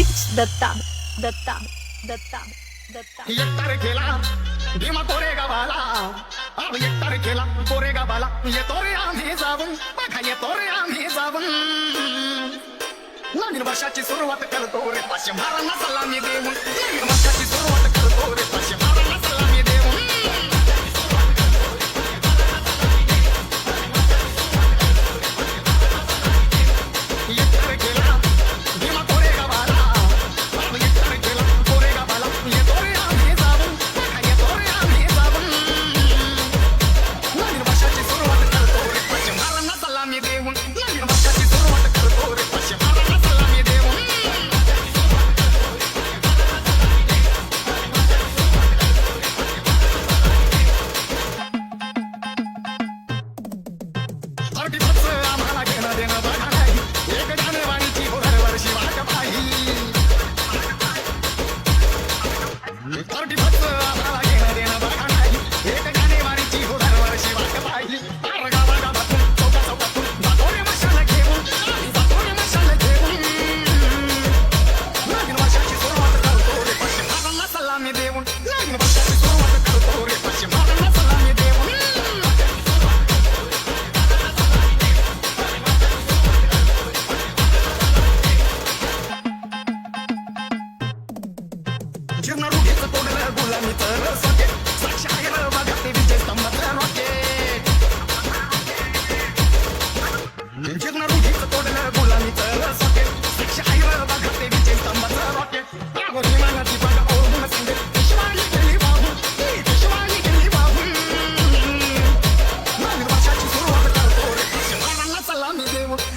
It's Datta Datta Datta Datta एक तारखेला भीमा कोरेगावाला अब एक तारखेला कोरेगावाला येतो रे आम्ही जावन बघा येतो रे आम्ही जाऊन नवीन वर्षाची सुरुवात करतो रे पाचशे मारांना सलामी देऊन नवीन वर्षाची सुरुवात करतो रे पाचशे मारा party, party.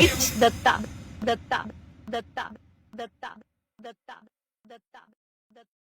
It's the top, the top, the top, the top, the top.